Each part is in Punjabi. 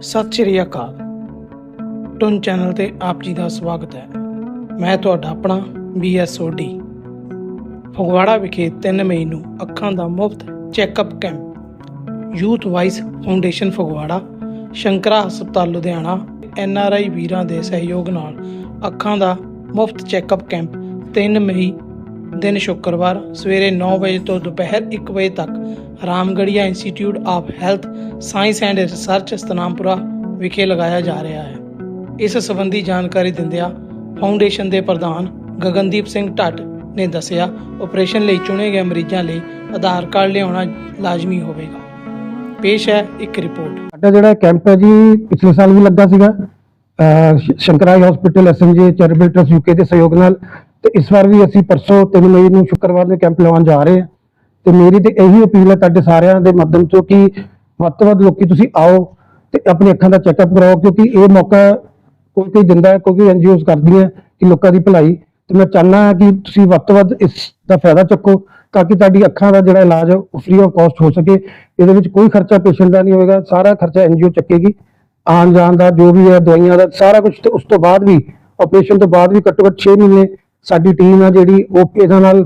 ਸਤਿ ਸ਼੍ਰੀ ਅਕਾਲ। ਟੁਨ ਚੈਨਲ ਤੇ ਆਪ ਜੀ ਦਾ ਸਵਾਗਤ ਹੈ। ਮੈਂ ਤੁਹਾਡਾ ਆਪਣਾ ਬੀਐਸਓਡੀ ਫਗਵਾੜਾ ਵਿਖੇ 3 ਮਈ ਨੂੰ ਅੱਖਾਂ ਦਾ ਮੁਫਤ checkup camp. Youth voice foundation Phagwara, Shankara ਹਸਪਤਾਲ ਲੁਧਿਆਣਾ ਐਨਆਰਆਈ ਵੀਰਾਂ ਦੇ ਸਹਿਯੋਗ ਨਾਲ ਅੱਖਾਂ ਦਾ ਮੁਫਤ ਚੈੱਕਅਪ ਕੈਂਪ 3 ਮਈ ਦਿਨ ਸ਼ੁੱਕਰਵਾਰ ਸਵੇਰੇ 9 ਵਜੇ ਤੋਂ ਦੁਪਹਿਰ 1 ਵਜੇ ਤੱਕ Ramgarhia institute of health science and research Satnampura ਵਿਖੇ ਲਗਾਇਆ ਜਾ ਰਿਹਾ ਹੈ। ਇਸ ਸੰਬੰਧੀ ਜਾਣਕਾਰੀ ਦਿੰਦਿਆਂ ਫਾਊਂਡੇਸ਼ਨ ਦੇ ਪ੍ਰਧਾਨ ਗਗਨਦੀਪ ਸਿੰਘ ਢੱਟ ਨੇ ਦੱਸਿਆ ਆਪਰੇਸ਼ਨ ਲਈ ਚੁਣੇ ਗਏ ਮਰੀਜ਼ਾਂ ਲਈ ਆਧਾਰ ਕਾਰਡ ਲਿਆਉਣਾ ਲਾਜ਼ਮੀ ਹੋਵੇਗਾ। ਪੇਸ਼ ਹੈ ਇੱਕ ਰਿਪੋਰਟ। ਸਾਡਾ ਜਿਹੜਾ ਕੈਂਪ ਹੈ ਜੀ, ਪਿਛਲੇ ਸਾਲ ਵੀ ਲੱਗਾ ਸੀਗਾ। ਅਹ ਸ਼- Shankara eye hospital SMG charitable trust UK ਦੇ ਸਹਿਯੋਗ ਨਾਲ ਤੇ ਇਸ ਵਾਰ ਵੀ ਅਸੀਂ ਪਰਸੋਂ 3 ਮਈ ਨੂੰ ਸ਼ੁੱਕਰਵਾਰ ਦੇ ਕੈਂਪ ਲਵਾਉਣ ਜਾ ਰਹੇ ਹਾਂ। ਤੇ ਮੇਰੀ ਤੇ ਇਹੀ ਅਪੀਲ ਹੈ ਤੁਹਾਡੇ ਸਾਰਿਆਂ ਦੇ ਮਾਧਿਅਮ ਤੋਂ ਕਿ ਵੱਧ ਤੋਂ ਵੱਧ ਲੋਕੀ ਤੁਸੀਂ ਆਓ ਤੇ ਆਪਣੀ ਅੱਖਾਂ ਦਾ ਚੈੱਕਅਪ ਕਰਾਓ, ਕਿਉਂਕਿ ਇਹ ਮੌਕਾ ਕੋਈ ਕੋਈ ਦਿੰਦਾ ਹੈ ਕਿਉਂਕਿ ਐਨਜੀਓਜ਼ ਕਰਦੀਆਂ ਕਿ ਲੋਕਾਂ ਦੀ ਭਲਾਈ। ਤੇ ਮੈਂ ਚਾਹੁੰਦਾ ਹਾਂ ਕਿ ਤੁਸੀਂ ਵੱਧ ਤੋਂ ਵੱਧ ਇਸ ਦਾ ਫਾਇਦਾ ਚੁੱਕੋ ਤਾਂ ਕਿ ਤੁਹਾਡੀ ਅੱਖਾਂ ਦਾ ਜਿਹੜਾ ਇਲਾਜ ਹੈ, ਉਹ ਫ੍ਰੀ ਆਫ ਕਾਸਟ ਹੋ ਸਕੇ। ਇਹਦੇ ਵਿੱਚ ਕੋਈ ਖਰਚਾ ਪੇਸ਼ੈਂਟ ਦਾ ਨਹੀਂ ਹੋਏਗਾ, ਸਾਰਾ ਖਰਚਾ ਐਨਜੀਓ ਚੱਕੇਗੀ। ਆਉਣ ਜਾਣ ਦਾ ਜੋ ਵੀ ਹੈ, ਦਵਾਈਆਂ ਦਾ ਸਾਰਾ ਕੁਝ ਤੇ ਉਸ ਤੋਂ ਬਾਅਦ ਵੀ ਆਪਰੇਸ਼ਨ ਤੋਂ ਬਾਅਦ ਵੀ ਘੱਟੋ ਘੱਟ 6 ਮਹੀਨੇ ਸਾਡੀ ਟੀਮ ਹੈ ਜਿਹੜੀ ਉਹ ਇਹਨਾਂ ਨਾਲ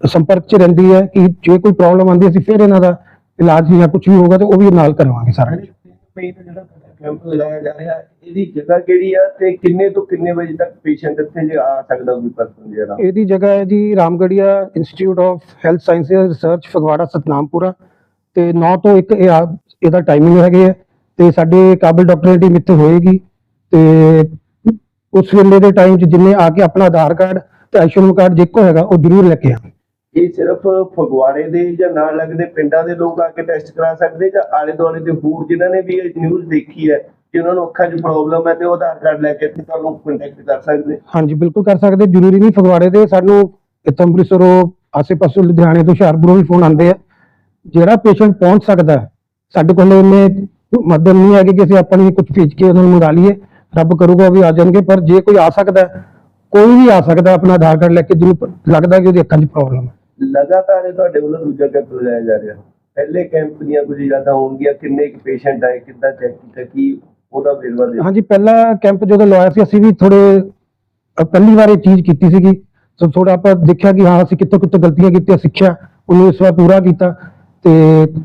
ਸੰਪਰਕ 'ਚ ਰਹਿੰਦੀ ਹੈ ਕਿ ਜੇ ਕੋਈ ਪ੍ਰੋਬਲਮ ਆਉਂਦੀ ਅਸੀਂ ਫਿਰ ਇਹਨਾਂ ਦਾ ਇਲਾਜ ਜਾਂ ਕੁਝ ਵੀ ਹੋਗਾ ਤੇ ਉਹ ਵੀ ਨਾਲ ਕਰਵਾਵਾਂਗੇ ਸਾਰਾ ਜਿਹੜਾ ਕੈਂਪ ਲਗਾਇਆ ਜਾ ਰਿਹਾ ਇਹਦੀ ਜਗ੍ਹਾ ਕਿਹੜੀ ਆ ਤੇ ਕਿੰਨੇ ਤੋਂ ਕਿੰਨੇ ਵਜੇ ਤੱਕ ਪੇਸ਼ੈਂਟ ਇੱਥੇ ਜੇ ਆ ਸਕਦਾ ਕੋਈ ਪਰਸਨ ਜਿਹੜਾ? ਇਹਦੀ ਜਗ੍ਹਾ ਹੈ ਜੀ Ramgarhia institute of health sciences research Phagwara Satnampura. ਤੇ 9 ਤੋਂ 1 ਇਹ ਆ- ਇਹਦਾ ਟਾਈਮਿੰਗ ਹੈਗੇ ਹੈ ਤੇ ਸਾਡੇ ਕਾਬਲ ਡਾਕਟਰ ਦੀ ਟੀਮ ਇੱਥੇ ਹੋਏਗੀ। ਤੇ ਉਸ ਵੇਲੇ ਦੇ ਟਾਈਮ 'ਚ ਜਿੰਨੇ ਆ ਕੇ ਆਪਣਾ ਆਧਾਰ ਕਾਰਡ ਤੇ ਆਯੁਸ਼ਮਾਨ ਕਾਰਡ ਜੇਕੋ ਹੈਗਾ ਉਹ ਜ਼ਰੂਰ ਲੈ ਕੇ ਆਵੇ ਇਹ ਸਿਰਫ ਫਗਵਾੜੇ ਦੇ ਜਾਂ ਨਾਲ ਲੱਗਦੇ ਪਿੰਡਾਂ ਦੇ ਲੋਕ ਆ ਕੇ ਟੈਸਟ ਕਰਾ ਸਕਦੇ ਜਾਂ ਆਲੇ ਦੁਆਲੇ ਦੇ ਹੋਰ ਜਿਨ੍ਹਾਂ ਨੇ ਵੀ ਇਹ ਨਿਊਜ਼ ਦੇਖੀ ਹੈ ਕਿ ਉਹਨਾਂ ਨੂੰ ਅੱਖਾਂ 'ਚ ਪ੍ਰੋਬਲਮ ਹੈ ਤੇ ਉਹ ਆਧਾਰ ਕਾਰਡ ਲੈ ਕੇ ਇੱਥੇ ਤੁਹਾਨੂੰ ਕੰਟੈਕਟ ਕਰ ਸਕਦੇ? ਹਾਂਜੀ ਬਿਲਕੁਲ ਕਰ ਸਕਦੇ। ਜ਼ਰੂਰੀ ਨਹੀਂ ਫਗਵਾੜੇ ਦੇ ਸਾਨੂੰ ਇੱਥੋਂ ਅੰਮ੍ਰਿਤਸਰੋਂ ਆਸੇ-ਪਾਸੇ ਲੁਧਿਆਣੇ ਤੋਂ ਹੁਸ਼ਿਆਰਪੁਰੋਂ ਵੀ ਫੋਨ ਆਉਂਦੇ ਆ। ਜਿਹੜਾ ਪੇਸ਼ੈਂਟ ਪਹੁੰਚ ਸਕਦਾ ਸਾਡੇ ਕੋਲ ਇੰਨੇ ਮਦਦ ਨਹੀਂ ਹੈਗੇ ਕਿ ਅਸੀਂ ਆਪਣੀ ਕੁਝ ਭੇਜ ਕੇ ਉਹਨਾਂ ਨੂੰ ਮੰਗਾ ਲਈਏ। ਰੱਬ ਕਰੂਗਾ ਵੀ ਆ ਜਾਣਗੇ ਪਰ ਜੇ ਕੋਈ ਆ ਸਕਦਾ ਹੈ, ਕੋਈ ਵੀ ਆ ਸਕਦਾ ਹੈ ਆਪਣਾ ਆਧਾਰ ਕਾਰਡ ਲੈ ਕੇ ਜਿਹਨੂੰ ਲੱਗਦਾ ਕਿ ਉਹਦੀ ਅੱਖਾਂ 'ਚ ਪ੍ਰੋਬਲਮ ਹੈ। ਲਗਾਤਾਰ ਇਹ ਤੁਹਾਡੇ ਵੱਲੋਂ ਦੂਜਾ ਕੈਂਪ ਲਗਾਇਆ ਜਾ ਰਿਹਾ। ਪਹਿਲੇ ਕੈਂਪ ਦੀਆਂ ਕੁਝ ਯਾਦਾਂ ਹੋਣਗੀਆਂ ਕਿੰਨੇ ਕੁ ਪੇਸ਼ੈਂਟ ਆਏ ਕਿੱਦਾਂ ਚੈੱਕ ਕੀਤਾ ਕੀ ਉਹਦਾ ਵੇਰਵਾ ਦੇ ਹਾਂਜੀ ਪਹਿਲਾ ਕੈਂਪ ਜਦੋਂ ਲਵਾਇਆ ਸੀ ਅਸੀਂ ਵੀ ਥੋੜੇ ਪਹਿਲੀ ਵਾਰ ਇਹ ਚੀਜ਼ ਕੀਤੀ ਸੀਗੀ। ਸੋ ਥੋੜਾ ਆਪਾਂ ਦੇਖਿਆ ਕਿ ਹਾਂ ਅਸੀਂ ਕਿੱਥੋਂ ਕਿੱਥੋਂ ਗਲਤੀਆਂ ਕੀਤੀਆਂ ਸਿੱਖਿਆ ਉਹਨੂੰ ਇਸ ਵਾਰ ਪੂਰਾ ਕੀਤਾ। ਤੇ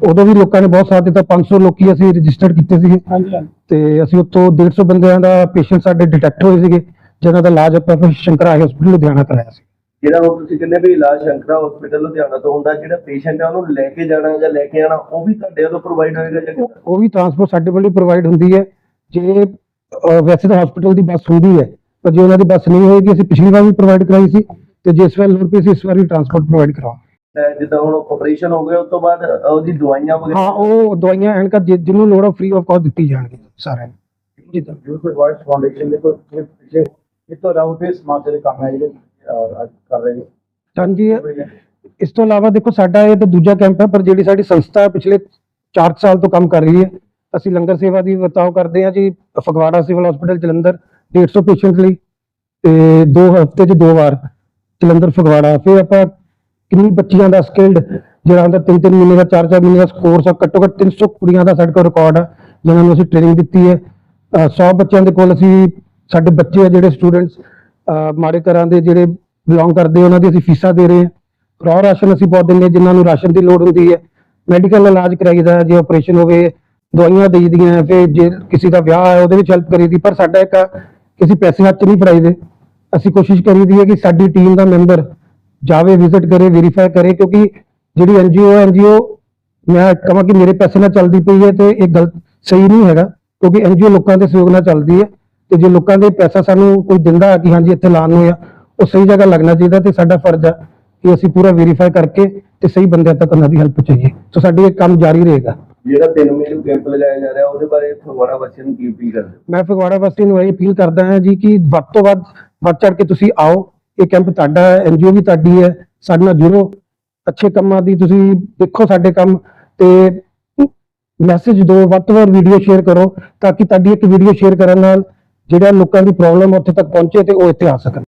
ਉਦੋਂ ਵੀ ਲੋਕਾਂ ਨੇ ਬਹੁਤ ਸਾਥ ਦਿੱਤਾ 500 ਲੋਕੀ ਅਸੀਂ ਰਜਿਸਟਰਡ ਕੀਤੇ ਸੀਗੇ। ਹਾਂਜੀ ਤੇ ਅਸੀਂ ਉੱਥੋਂ 150 ਬੰਦਿਆਂ ਦਾ ਪੇਸ਼ੈਂਟ ਸਾਡੇ ਡਿਟੈਕਟ ਹੋਏ ਸੀਗੇ ਜਿਨ੍ਹਾਂ ਦਾ ਇਲਾਜ ਆਪਾਂ ਫਿਰ ਸ਼ੰਕਰਾ ਹਸਪੀਟਲ ਲੁਧਿਆਣਾ ਕਰਾਇਆ ਸੀ। ਜਿਹੜਾ ਹੁਣ ਤੁਸੀਂ ਕਹਿੰਦੇ ਵੀ ਇਲਾਜ ਸ਼ੰਕਰਾ ਹਸਪੀਟਲ ਲੁਧਿਆਣਾ ਤੋਂ ਹੁੰਦਾ ਜਿਹੜਾ ਪੇਸ਼ੈਂਟ ਹੈ ਉਹਨੂੰ ਲੈ ਕੇ ਜਾਣਾ ਜਾਂ ਲੈ ਕੇ ਆਣਾ ਉਹ ਵੀ ਤੁਹਾਡੇ ਵੱਲੋਂ ਪ੍ਰੋਵਾਈਡ ਹੋਏਗਾ ਜਾਂ? ਉਹ ਵੀ ਟਰਾਂਸਪੋਰਟ ਸਾਡੇ ਵੱਲੋਂ ਪ੍ਰੋਵਾਈਡ ਹੁੰਦੀ ਹੈ। ਜੇ ਵੈਸੇ ਤਾਂ ਹਸਪੀਟਲ ਦੀ ਬੱਸ ਹੁੰਦੀ ਹੈ ਪਰ ਜੇ ਉਹਨਾਂ ਦੀ ਬੱਸ ਨਹੀਂ ਹੋਏਗੀ ਅਸੀਂ ਪਿਛਲੀ ਵਾਰ ਵੀ ਪ੍ਰੋਵਾਈਡ ਕਰਾਈ ਸੀ ਤੇ ਜਿਸ ਵਾਰ ਲੋੜ ਪਈ ਸੀ ਇਸ ਵਾਰ ਵੀ ਟਰਾਂਸਪੋਰਟ ਪ੍ਰੋਵਾਈਡ ਕਰਾਵਾਂਗੇ। ਜਿੱਦਾਂ ਹੁਣ ਆਪਰੇਸ਼ਨ ਹੋ ਗਿਆ ਉਸ ਤੋਂ ਬਾਅਦ ਉਹਦੀ ਦਵਾਈਆਂ ਵਗੈਰਾ ਹਾਂ ਉਹ ਦਵਾਈਆਂ ਐਨਕਾਂ ਜਿਹਨੂੰ ਲੋੜ ਆ ਫ੍ਰੀ ਆਫ ਕਾਸਟ ਦਿੱਤੀ ਜਾਣਗੀ ਸਾਰਿਆਂ ਨੂੰ। ਜਿੱਦਾਂ ਯੂਥ ਵਾਇਸ ਫਾਊਂਡੇਸ਼ਨ ਦੇ ਕੋਈ ਇਹ ਤੋਂ ਇਲਾਵਾ ਵੀ ਸਮਾਜ ਦੇ ਕੰਮ ਹੈ ਜਿਹੜੇ ਅੱਜ ਕਰ ਰਹੇ ਨੇ। ਹਾਂਜੀ ਇਸ ਤੋਂ ਇਲਾਵਾ ਦੇਖੋ ਸਾਡਾ ਇਹ ਤਾਂ ਦੂਜਾ ਕੈਂਪ ਹੈ ਪਰ ਜਿਹੜੀ ਸਾਡੀ ਸੰਸਥਾ ਪਿਛਲੇ 4 ਸਾਲ ਤੋਂ ਕੰਮ ਕਰ ਰਹੀ ਹੈ। ਅਸੀਂ ਲੰਗਰ ਸੇਵਾ ਦੀ ਵਰਤਾਓ ਕਰਦੇ ਹਾਂ ਜੀ Phagwara civil hospital Jalandhar 150 patient ਲਈ ਤੇ ਦੋ ਹਫ਼ਤੇ 'ਚ ਦੋ ਵਾਰ ਜਲੰਧਰ ਫਗਵਾੜਾ। ਫਿਰ ਆਪਾਂ ਕਿੰਨੀ ਬੱਚੀਆਂ ਦਾ ਸਕਿਲਡ ਜਿਹੜਾ ਹੁੰਦਾ ਤਿੰਨ ਤਿੰਨ ਮਹੀਨੇ ਦਾ ਚਾਰ ਚਾਰ ਮਹੀਨੇ ਦਾ ਕੋਰਸ ਆ ਘੱਟੋ ਘੱਟ 300 ਕੁੜੀਆਂ ਦਾ ਸਾਡੇ ਕੋਲ ਰਿਕਾਰਡ ਆ ਜਿਨ੍ਹਾਂ ਨੂੰ ਅਸੀਂ ਟ੍ਰੇਨਿੰਗ ਦਿੱਤੀ ਹੈ। 100 ਬੱਚਿਆਂ ਦੇ ਕੋਲ ਅਸੀਂ ਸਾਡੇ ਬੱਚੇ ਆ ਜਿਹੜੇ ਸਟੂਡੈਂਟਸ ਮਾੜੇ ਘਰਾਂ ਦੇ ਜਿਹੜੇ ਬਿਲੋਂਗ ਕਰਦੇ ਉਹਨਾਂ ਦੀ ਅਸੀਂ ਫੀਸਾਂ ਦੇ ਰਹੇ ਹਾਂ। ਰੌ ਰਾਸ਼ਨ ਅਸੀਂ ਬਹੁਤ ਦਿੰਦੇ ਹਾਂ ਜਿਨ੍ਹਾਂ ਨੂੰ ਰਾਸ਼ਨ ਦੀ ਲੋੜ ਹੁੰਦੀ ਹੈ। ਮੈਡੀਕਲ ਇਲਾਜ ਕਰਾਈਦਾ ਹੈ, ਜੇ ਆਪਰੇਸ਼ਨ ਹੋਵੇ ਦਵਾਈਆਂ ਦੇਈਦੀਆਂ ਫਿਰ ਜੇ ਕਿਸੇ ਦਾ ਵਿਆਹ ਹੈ ਉਹਦੇ ਵਿੱਚ ਹੈਲਪ ਕਰੀਦੀ ਪਰ ਸਾਡਾ ਇੱਕ ਕਿਸੇ ਪੈਸੇ ਹੱਥ 'ਚ ਨਹੀਂ ਫੜਾਈਦੇ ਅਸੀਂ ਕੋਸ਼ਿਸ਼ ਕਰੀਦੀ ਹੈ ਕਿ ਸਾਡੀ ਟੀਮ ਦਾ ਮੈਂਬਰ ਜਾਵੇ ਵਿਜ਼ਿਟ ਕਰੇ ਵੈਰੀਫਾਈ ਕਰੇ ਕਿਉਂਕਿ ਜਿਹੜੀ ਐਨਜੀਓ ਐਨਜੀਓ ਮੈਂ ਕਹਾਂ ਕਿ ਮੇਰੇ ਪੈਸੇ ਨਾਲ ਚੱਲਦੀ ਪਈ ਹੈ ਤੇ ਇਹ ਗਲਤ ਸਹੀ ਨਹੀਂ ਹੈਗਾ ਕਿਉਂਕਿ ਐਨਜੀਓ ਲੋਕਾਂ ਦੇ ਸਹਿਯੋਗ ਨਾਲ ਚੱਲਦੀ ਹੈ ਤੇ ਜੇ ਲੋਕਾਂ ਦੇ ਪੈਸਾ ਸਾਨੂੰ ਕੋਈ ਦਿੰਦਾ ਕਿ ਹਾਂਜੀ ਇੱਥੇ ਲਾਣ ਨੂੰ ਆ ਉਹ ਸਹੀ ਜਗ੍ਹਾ ਲੱਗਣਾ ਚਾਹੀਦਾ ਤੇ ਸਾਡਾ ਫਰਜ਼ ਹੈ ਕਿ ਅਸੀਂ ਪੂਰਾ ਵੈਰੀਫਾਈ ਕਰਕੇ ਤੇ ਸਹੀ ਬੰਦਿਆਂ ਤੱਕ ਉਹਨਾਂ ਦੀ ਹੈਲਪ ਚਾਹੀਏ ਸੋ ਸਾਡੀ ਇਹ ਕੰਮ ਜਾਰੀ ਰਹੇਗਾ ਜਿਹੜਾ 3 ਮਈ ਨੂੰ ਕੈਂਪ ਲਗਾਇਆ ਜਾ ਰਿਹਾ ਉਹਦੇ ਬਾਰੇ ਫਗਵਾੜਾ ਵਾਸੀਆਂ ਨੂੰ ਕੀ ਅਪੀਲ ਕਰਦੇ? ਮੈਂ ਫਗਵਾੜਾ ਵਾਸੀ ਨੂੰ ਇਹ ਅਪੀਲ ਕਰਦਾ ਹਾਂ ਜੀ ਕਿ ਵੱਧ ਤੋਂ ਵੱਧ ਵੱਧ ਚੜ ਕੇ ਤੁਸੀਂ ਆਓ ਇਹ ਕੈਂਪ ਤੁਹਾਡਾ ਹੈ ਐਨਜੀਓ ਵੀ ਤੁਹਾਡੀ ਹੈ, ਸਾਡੇ ਨਾਲ ਜੁੜੋ। ਅੱਛੇ ਕੰਮਾਂ ਦੀ ਤੁਸੀਂ ਦੇਖੋ ਸਾਡੇ ਕੰਮ ਤੇ ਮੈਸੇਜ ਦਿਓ, ਵੱਧ ਤੋਂ ਵੱਧ ਵੀਡੀਓ ਸ਼ੇਅਰ ਕਰੋ ਤਾਂ ਕਿ ਤੁਹਾਡੀ ਇੱਕ ਵੀਡੀਓ ਸ਼ੇਅਰ ਕਰਨ ਨਾਲ ਜਿਹੜਾ ਲੋਕਾਂ ਦੀ ਪ੍ਰੋਬਲਮ ਉੱਥੇ ਤੱਕ ਪਹੁੰਚੇ ਤੇ ਉਹ ਇੱਥੇ ਆ ਸਕਣ।